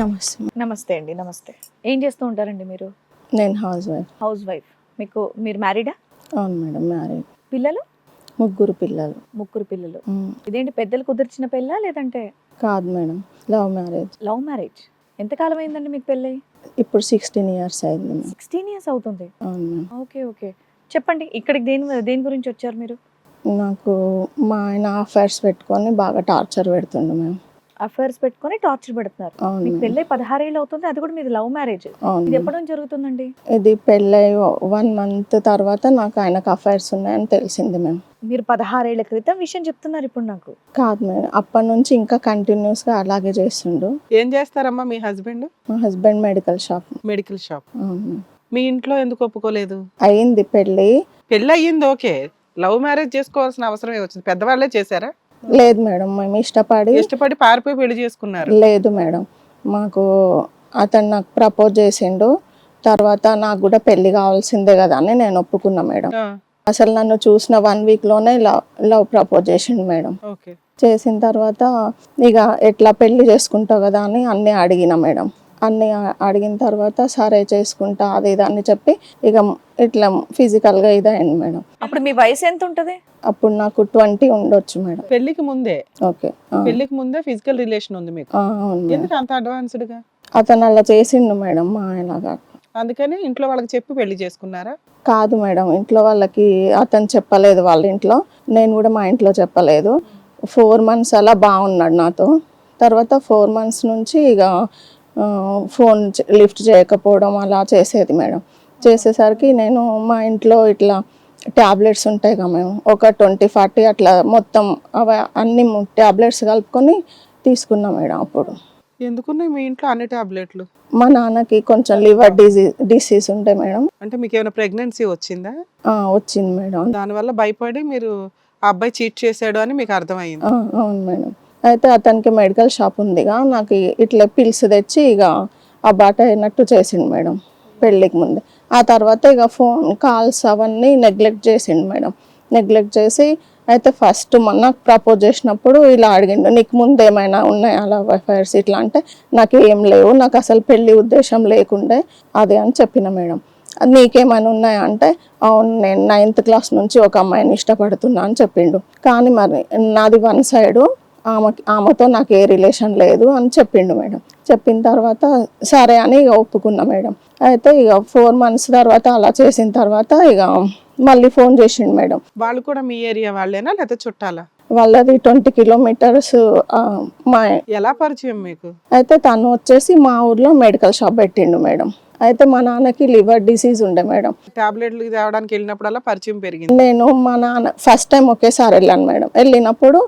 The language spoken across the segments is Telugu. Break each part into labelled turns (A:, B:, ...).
A: నమస్తే.
B: నమస్తే అండి నమస్తే. ఏం చేస్తూ ఉంటారండి మీరు?
A: నేను హౌస్ వైఫ్.
B: House wife. మీకు మీరు మ్యారీడా?
A: అవును మేడం మ్యారీడ్.
B: పిల్లలు?
A: ముగ్గురు పిల్లలు.
B: ముగ్గురు పిల్లలు. ఇదేంటి పెద్దలు కుదిర్చిన పెళ్ళా లేదంటే?
A: కాదు madam love marriage.
B: Love marriage. ఎంతకాలం అయిందండి మీకు పెళ్ళి
A: ఇప్పుడు సిక్స్టీన్ ఇయర్స్ అయింది
B: సిక్స్టీన్ ఇయర్స్ అవుతుంది?
A: అవును
B: ఓకే ఓకే. చెప్పండి ఇక్కడికి దేని దేని గురించి వచ్చారు మీరు?
A: నాకు మా ఆయన అఫైర్స్ పెట్టుకొని బాగా టార్చర్ పెడుతుండు మేము
B: అఫైర్స్ పెట్టుకొని టార్చర్ పెడుతున్నారు. మీకు. పెళ్ళై పదహారేళ్ళు అవుతుంది అది కూడా మీది లవ్ మ్యారేజ్ ఇది. ఎప్పటి నుంచి జరుగుతుందండి?
A: ఇది పెళ్ళై వన్ మంత్ తర్వాత నాకు ఆయనకు అఫైర్స్ ఉన్నాయని తెలిసింది మేము
B: మీరు పదహారేళ్ళ క్రితం విషయం చెప్తున్నారు ఇప్పుడు నాకు.
A: కాదు మేడం అప్పటి నుంచి ఇంకా కంటిన్యూస్గా అలాగే చేస్తుండు.
C: ఏం చేస్తారమ్మా మీ హస్బెండ్
A: మా husband medical shop
C: medical shop. మీ ఇంట్లో ఎందుకు ఒప్పుకోలేదు?
A: అయింది పెళ్ళి.
C: పెళ్ళి అయ్యింది ఓకే లవ్ మ్యారేజ్ చేసుకోవాల్సిన అవసరం వచ్చింది. పెద్దవాళ్ళే చేశారా?
A: లేదు మేడం మేము ఇష్టపడి
C: ఇష్టపడి పారిపోయి పెళ్ళి చేసుకున్నారు.
A: లేదు మేడం. మాకు అతను నాకు ప్రపోజ్ చేసిండు తర్వాత నాకు కూడా పెళ్ళి కావాల్సిందే కదా అని నేను ఒప్పుకున్నా మేడం. అసలు నన్ను చూసిన వన్ వీక్లోనే లవ్ లవ్ ప్రపోజ్ చేసిండు మేడం. చేసిన తర్వాత ఇక ఎట్లా పెళ్ళి చేసుకుంటావు కదా అని అన్నీ అడిగిన మేడం. అన్నీ అడిగిన తర్వాత సరే చేసుకుంటా అది ఇది అని చెప్పి ఇక ఇట్లా ఫిజికల్గా ఇదైంది మేడం.
B: అప్పుడు మీ వయసు ఎంత ఉంటుంది?
A: అప్పుడు నాకు ట్వంటీ ఉండొచ్చు మేడం.
C: పెళ్ళికి ముందే?
A: ఓకే.
C: పెళ్ళికి ముందే ఫిజికల్ రిలేషన్ ఉంది మీకు? ఎందుకు అంత అడ్వాన్స్డ్గా?
A: అతను అలా చేసిండు మేడం మా ఆయనగా
C: అందుకని ఇంట్లో వాళ్ళకి చెప్పి పెళ్ళి చేసుకున్నారా?
A: కాదు మేడం ఇంట్లో వాళ్ళకి అతను చెప్పలేదు వాళ్ళ ఇంట్లో. నేను కూడా మా ఇంట్లో చెప్పలేదు. ఫోర్ మంత్స్ అలా బాగున్నాడు నాతో. తర్వాత ఫోర్ మంత్స్ నుంచి ఇక ఫోన్ లిఫ్ట్ చేయకపోవడం అలా చేసేది మేడం. చేసేసరికి నేను మా ఇంట్లో ఇట్లా ట్యాబ్లెట్స్ ఉంటాయి కదా మేము ఒక ట్వంటీ ఫార్టీ అట్లా మొత్తం అవి అన్ని ట్యాబ్లెట్స్ కలుపుకొని తీసుకున్నా మేడం అప్పుడు.
C: ఎందుకున్నాయి మీ ఇంట్లో అన్ని టాబ్లెట్లు?
A: మా నాన్నకి కొంచెం లివర్ డిజీజ్ డిసీజ్ ఉంటే మేడం.
C: అంటే మీకు ఏమైనా ప్రెగ్నెన్సీ వచ్చిందా?
A: వచ్చింది మేడం.
C: దానివల్ల భయపడి మీరు ఆ అబ్బాయి చీట్ చేశాడు అని మీకు అర్థమైంది.
A: అవును మేడం. అయితే అతనికి మెడికల్ షాప్ ఉందిగా. నాకు ఇట్లా పిల్స్ తెచ్చి ఇక ఆ బాట అయినట్టు చేసిండు మేడం పెళ్ళికి ముందే. ఆ తర్వాత ఇక ఫోన్ కాల్స్ అవన్నీ నెగ్లెక్ట్ చేసిండు మేడం. నెగ్లెక్ట్ చేసి అయితే ఫస్ట్ మొన్న ప్రపోజ్ చేసినప్పుడు ఇలా అడిగిండు నీకు ముందు ఏమైనా ఉన్నాయా అలా అఫైర్స్ ఇట్లా అంటే నాకు ఏం లేవు నాకు అసలు పెళ్ళి ఉద్దేశం లేకుండే అది అని చెప్పిన మేడం. నీకేమైనా ఉన్నాయా? అంటే అవును నేను నైన్త్ క్లాస్ నుంచి ఒక అమ్మాయిని ఇష్టపడుతున్నా అని చెప్పిండు. కానీ మరి నాది వన్ సైడు ఆమెకి ఆమెతో నాకు ఏ రిలేషన్ లేదు అని చెప్పిండు మేడం. చెప్పిన తర్వాత సరే అని ఇక ఒప్పుకున్నా మేడం. అయితే ఇక ఫోర్ మంత్స్ తర్వాత అలా చేసిన తర్వాత ఇక మళ్ళీ ఫోన్ చేసిండు మేడం.
C: వాళ్ళు కూడా మీ ఏరియా వాళ్ళేనా లేకపోతే చుట్టాలా?
A: వాళ్ళది ట్వంటీ కిలోమీటర్స్ మా
C: ఎలా పరిచయం మీకు?
A: అయితే తను వచ్చేసి మా ఊర్లో మెడికల్ షాప్ పెట్టిండు మేడం. అయితే మా నాన్నకి లివర్ డిసీజ్ ఉండే మేడం.
C: టాబ్లెట్లు తేవడానికి వెళ్ళినప్పుడల్లా పరిచయం పెరిగింది.
A: నేను మా నాన్న ఫస్ట్ టైం ఒకేసారి వెళ్ళాను మేడం. వెళ్ళినప్పుడు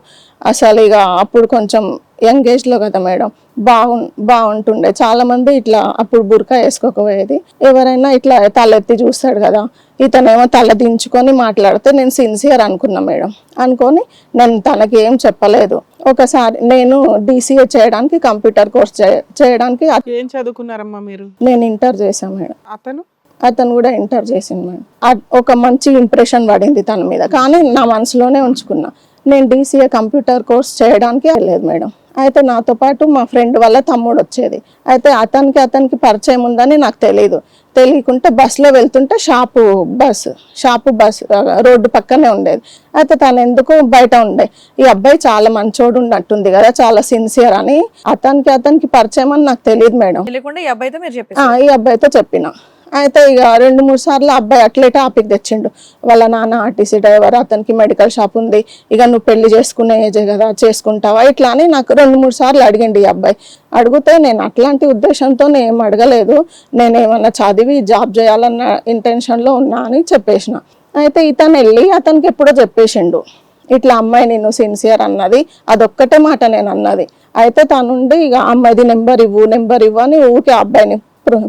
A: అసలు ఇక అప్పుడు కొంచెం యంగ్ ఏజ్లో కదా మేడం? బాగు బాగుంటుండే. చాలా మంది ఇట్లా అప్పుడు బురకా వేసుకోకపోయేది. ఎవరైనా ఇట్లా తలెత్తి చూస్తాడు కదా ఇతనేమో తల దించుకొని మాట్లాడితే నేను సిన్సియర్ అనుకున్నా మేడం. అనుకొని నేను తనకి ఏం చెప్పలేదు. ఒకసారి నేను డీసీఏ చేయడానికి కంప్యూటర్ కోర్స్ చేయడానికి
C: ఏం చదువుకున్నారమ్మా మీరు?
A: నేను ఇంటర్ చేశాను మేడం.
C: అతను?
A: అతను కూడా ఇంటర్ చేసింది మేడం. ఒక మంచి ఇంప్రెషన్ పడింది తన మీద. కానీ నా మనసులోనే ఉంచుకున్నా. నేను డీసీఏ కంప్యూటర్ కోర్స్ చేయడానికి వెళ్ళలేదు మేడం. అయితే నాతో పాటు మా ఫ్రెండ్ వాళ్ళ తమ్ముడు వచ్చేది. అయితే అతనికి అతనికి పరిచయం ఉందని నాకు తెలియదు తెలియకుంటే బస్సులో వెళ్తుంటే shop bus shop bus road పక్కనే ఉండేది. అయితే తను ఎందుకు బయట ఉండే. ఈ అబ్బాయి చాలా మంచోడు ఉన్నట్టుంది కదా చాలా సిన్సియర్ అని. అతనికి అతనికి పరిచయం అని నాకు తెలియదు మేడం.
B: తెలియకుండా ఈ అబ్బాయితో మీరు
A: ఆ,
B: చెప్పేసి
A: ఈ అబ్బాయితో చెప్పిన. అయితే ఇక రెండు మూడు సార్లు అబ్బాయి అట్లే టాపిక్ తెచ్చిండు. వాళ్ళ నాన్న ఆర్టీసీ డ్రైవర్ అతనికి మెడికల్ షాప్ ఉంది. ఇక నువ్వు పెళ్ళి చేసుకునే ఏజే కదా చేసుకుంటావా? ఇట్లా అని నాకు రెండు మూడు సార్లు అడిగిండు ఈ అబ్బాయి. అడిగితే నేను అట్లాంటి ఉద్దేశంతో ఏం అడగలేదు. నేను ఏమన్నా చదివి జాబ్ చేయాలన్న ఇంటెన్షన్లో ఉన్నా అని చెప్పేసిన. అయితే ఇతను వెళ్ళి అతనికి ఎప్పుడో చెప్పేసిండు. ఇట్లా అమ్మాయి నేను సిన్సియర్ అన్నది. అదొక్కటే మాట నేను అన్నది. అయితే తనుండి ఇక అమ్మాయిది నెంబర్ ఇవ్వు నెంబర్ ఇవ్వు అని ఊరికే ఆ అబ్బాయిని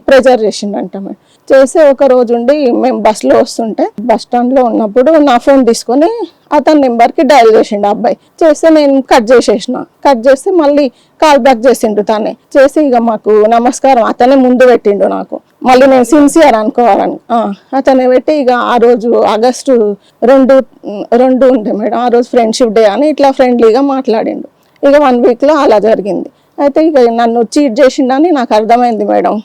A: ప్రెజర్ చేసిండంట మేడం చేసి ఒక రోజు ఉండి మేము బస్సులో వస్తుంటే బస్ స్టాండ్లో ఉన్నప్పుడు నా ఫోన్ తీసుకొని అతని నెంబర్కి డయల్ చేసిండు ఆ అబ్బాయి. చేస్తే నేను కట్ చేసేసిన. కట్ చేస్తే మళ్ళీ కాల్ బ్యాక్ చేసిండు తానే. చేసి ఇక మాకు నమస్కారం అతనే ముందు పెట్టిండు నాకు. మళ్ళీ నేను సిన్సియర్ అనుకోవాలని. అతనే పెట్టి ఇక ఆ రోజు ఆగస్టు రెండు రెండు ఉండే మేడం ఆ రోజు ఫ్రెండ్షిప్ డే అని ఇట్లా ఫ్రెండ్లీగా మాట్లాడిండు. ఇక వన్ వీక్లో అలా జరిగింది. అయితే ఇక నన్ను చీట్ చేసిండని నాకు అర్థమైంది మేడం.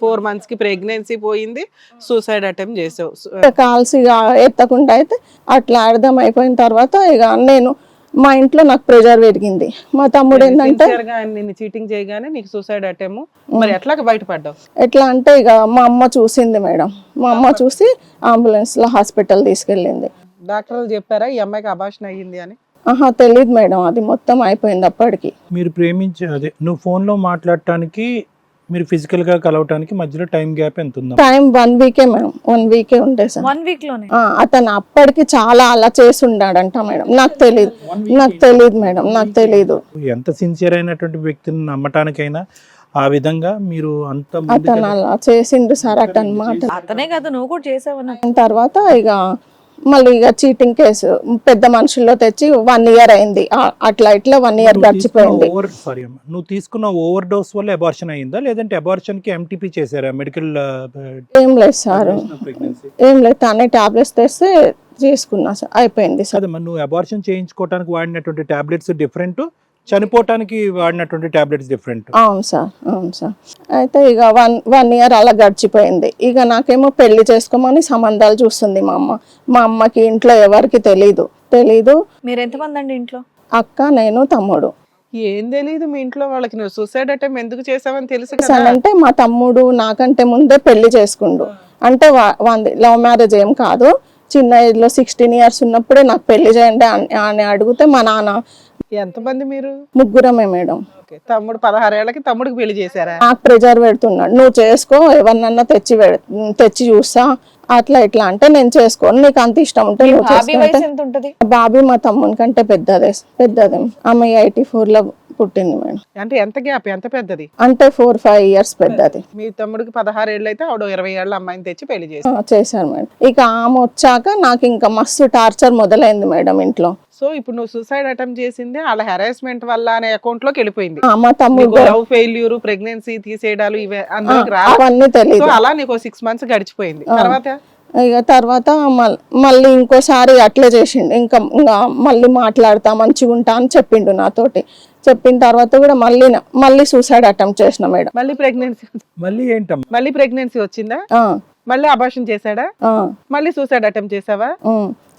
C: ఫోర్ మంత్స్కి ప్రెగ్నెన్సీ పోయింది సూసైడ్ అటెంప్ట్ చేసావు. సు-
A: కాల్స్ ఇక ఎత్తకుండా అయితే అట్లా అర్థం అయిపోయిన తర్వాత ఇక నేను మా ఇంట్లో నాకు ప్రెజర్ పెరిగింది. మా తమ్ముడు ఏంటంటే
C: నిన్ను చీటింగ్ చేయగానే నీకు సూసైడ్ అటెంప్ మరి ఎట్లా బయటపడ్డావు?
A: ఎట్లా అంటే ఇక మా అమ్మ చూసింది మేడం. మా అమ్మ చూసి అంబులెన్స్లో హాస్పిటల్ తీసుకెళ్ళింది.
C: డాక్టర్లు చెప్పారా ఈ అమ్మాయికి అభాషణ అయ్యింది అని?
A: ఆహా తెలియదు మేడం అది మొత్తం అయిపోయింది అప్పటికి.
D: మీరు ప్రేమించే అదే నువ్వు ఫోన్లో మాట్లాడటానికి మీరు ఫిజికల్గా కలవటానికి మధ్యలో టైం గ్యాప్ ఎంత ఉందా
A: టైం వన్ వీకే మేడం. వన్ వీకే ఉండే సార్.
B: వన్ వీక్లోనే?
A: ఆ, అతను అప్పటికి చాలా అలా చేసి ఉన్నాడంట మేడం. నాకు తెలియదు నాకు తెలియదు మేడం. నాకు తెలియదు
D: ఎంత సిన్సియర్ అయినటువంటి వ్యక్తిని నమ్మటానికైనా ఆ విధంగా మీరు అంత
A: అతను అలా చేసిండు సార్. అతని మాట
B: అతనే కదా నువ్వు కూడా చేసావు
A: తర్వాత ఇక మళ్ళీ ఇక చీటింగ్ కేసు పెద్ద మనుషుల్లో తెచ్చి వన్ ఇయర్ అయింది. అట్లా ఇట్లా వన్ ఇయర్ గడిచిపోయింది.
D: సారీ అమ్మా నువ్వు తీసుకున్న ఓవర్ డోస్ వల్ల అబార్షన్ అయిందా లేదంటే అబార్షన్కి ఎంటీపీ చేశారా? మెడికల్
A: ఏం లేదు సార్. ఏం లేదు తానే టాబ్లెట్స్ తెస్తే తీసుకున్నా సార్. అయిపోయింది సార్.
D: నువ్వు అబార్షన్ చేయించుకోవడానికి వాడినటువంటి టాబ్లెట్స్ డిఫరెంట్ చనిపోవటానికి వాడినటువంటి టాబ్లెట్స్ డిఫరెంట్
A: అవును సార్ అవును సార్. అయితే ఇక వన్ వన్ ఇయర్ అలా గడిచిపోయింది. ఇక నాకేమో పెళ్ళి చేసుకోమని సంబంధాలు చూస్తుంది మా అమ్మ. మా అమ్మకి ఇంట్లో ఎవరికి తెలీదు. తెలీదు.
B: మీరు ఎంతమంది అండి ఇంట్లో?
A: అక్క నేను తమ్ముడు.
C: ఏం తెలియదు మీ ఇంట్లో వాళ్ళకి. నువ్వు సూసైడ్ అటెంప్ ఎందుకు చేసావని తెలుసు కదా.
A: అంటే మా తమ్ముడు నాకంటే ముందే పెళ్ళి చేసుకుండు. అంటే వాంది లవ్ మ్యారేజ్ ఏం కాదు. చిన్న ఏజ్లో సిక్స్టీన్ ఇయర్స్ ఉన్నప్పుడే నాకు పెళ్ళి చేయండి అని అడిగితే మా నాన్న
C: ఎంతమంది మీరు?
A: ముగ్గురమే మేడం.
C: ఓకే. తమ్ముడు పదహారేళ్ళకి తమ్ముడికి పెళ్ళి చేశారా?
A: నాకు ప్రెజర్ పెడుతున్నాడు. నువ్వు చేసుకో ఎవరినన్నా తెచ్చి పెడ- తెచ్చి చూస్తా. అట్లా ఇట్లా అంటే నేను చేసుకోను. నీకు అంత ఇష్టం ఉంటే నువ్వు
B: హాబీ
A: చేసుకో అంటే
B: వయసు ఎంత ఉంటది
A: బాబీ మా తమ్ముని కంటే పెద్దదే పెద్దదే. ఆమె ఎయిటీ ఫోర్లో పుట్టింది మేడం.
C: అంటే ఎంత గ్యాప్? ఎంత పెద్దది?
A: అంటే ఫోర్ ఫైవ్ ఇయర్స్ పెద్దది.
C: మీ తమ్ముడికి పదహారు ఏళ్ళు అయితే ఆవిడ ఇరవై ఏళ్ళ అమ్మాయిని తెచ్చి
A: పెళ్ళి చేశారు మేడం. ఇక ఆమె వచ్చాక నాకు ఇంకా మస్తు టార్చర్ మొదలైంది మేడం ఇంట్లో.
C: సో ఇప్పుడు నువ్వు సూసైడ్ అటెంప్ట్ చేసింది వాళ్ళ హెరాస్మెంట్ వల్ల అనే అకౌంట్లోకి వెళ్ళిపోయింది.
A: ఆ, మా తమ్ముడు
C: లవ్ ఫెయిల్యూర్ ప్రెగ్నెన్సీ తీసేయడాలు ఇవే సో
A: తెలియదు
C: అలా నీకు సిక్స్ మంత్స్ గడిచిపోయింది. తర్వాత?
A: ఇక తర్వాత మళ్ళీ ఇంకోసారి అట్లే చేసిండు. ఇంకా ఇంకా మళ్ళీ మాట్లాడతా మంచిగా ఉంటా అని చెప్పిండు నాతోటి. చెప్పిన తర్వాత కూడా మళ్ళీ మళ్ళీ సూసైడ్ అటెంప్ట్ చేసిన మేడం.
C: మళ్ళీ ప్రెగ్నెన్సీ
D: మళ్ళీ ఏంటమ్మా?
C: మళ్ళీ ప్రెగ్నెన్సీ వచ్చిందా?
A: ఆ,
C: మళ్ళీ అబార్షన్ చేశాడా?
A: ఆ,
C: మళ్ళీ సూసైడ్ అటెంప్ట్ చేసావా.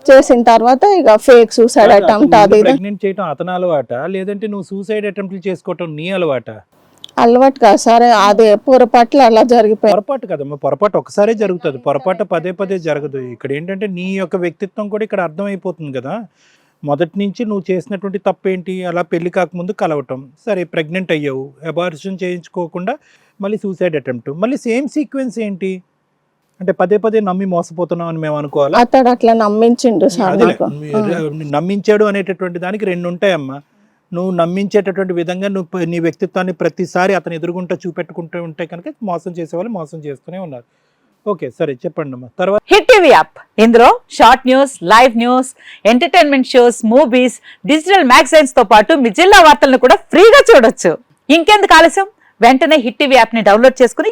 A: చేసిన తర్వాత ఇక ఫేక్ సూసైడ్ అటెంప్ట్ అది
D: ప్రెగ్నెంట్ చేయడం అతని అలవాట? లేదంటే నువ్వు సూసైడ్ అటెంప్ట్ చేసుకోవటం నీ అలవాట?
A: అలవాటు కాదు సరే అది పొరపాట్లు అలా జరిగిపోయింది
D: పొరపాటు కదమ్మా పొరపాటు ఒకసారే జరుగుతుంది. పొరపాటు పదే పదే జరగదు. ఇక్కడ ఏంటంటే నీ యొక్క వ్యక్తిత్వం కూడా ఇక్కడ అర్థమైపోతుంది కదా. మొదటి నుంచి నువ్వు చేసినటువంటి తప్పు ఏంటి అలా పెళ్ళి కాకముందు కలవటం. సరే ప్రెగ్నెంట్ అయ్యావు. అబార్షన్ చేయించుకోకుండా మళ్ళీ సూసైడ్ అటెంప్ట్ మళ్ళీ సేమ్ సీక్వెన్స్ ఏంటి? అంటే పదే పదే నమ్మి మోసపోతున్నాం అని మేము అనుకోవాలా?
A: అతడు అట్లా నమ్మించిండు
D: నమ్మించాడు అనేటటువంటి దానికి రెండు ఉంటాయమ్మా. నువ్వు నమ్మించేటటువంటి విధంగా నువ్వు నీ వ్యక్తిత్వాన్ని ప్రతిసారి అతను ఎదురుగుంటా చూపెట్టుకుంటూ ఉంటే కనుక మోసం చేసేవాళ్ళు మోసం చేస్తూనే ఉన్నారు. ఓకే సరే చెప్పండి అమ్మా తర్వాత
E: హిట్ టీవీ యాప్. ఇందులో short news live news entertainment shows movies digital మ్యాగజైన్స్తో పాటు మీ జిల్లా వార్తలను కూడా ఫ్రీగా చూడొచ్చు. ఇంకెందుకు ఆలస్యం? వెంటనే హిట్ టీవీ యాప్ని డౌన్లోడ్ చేసుకుని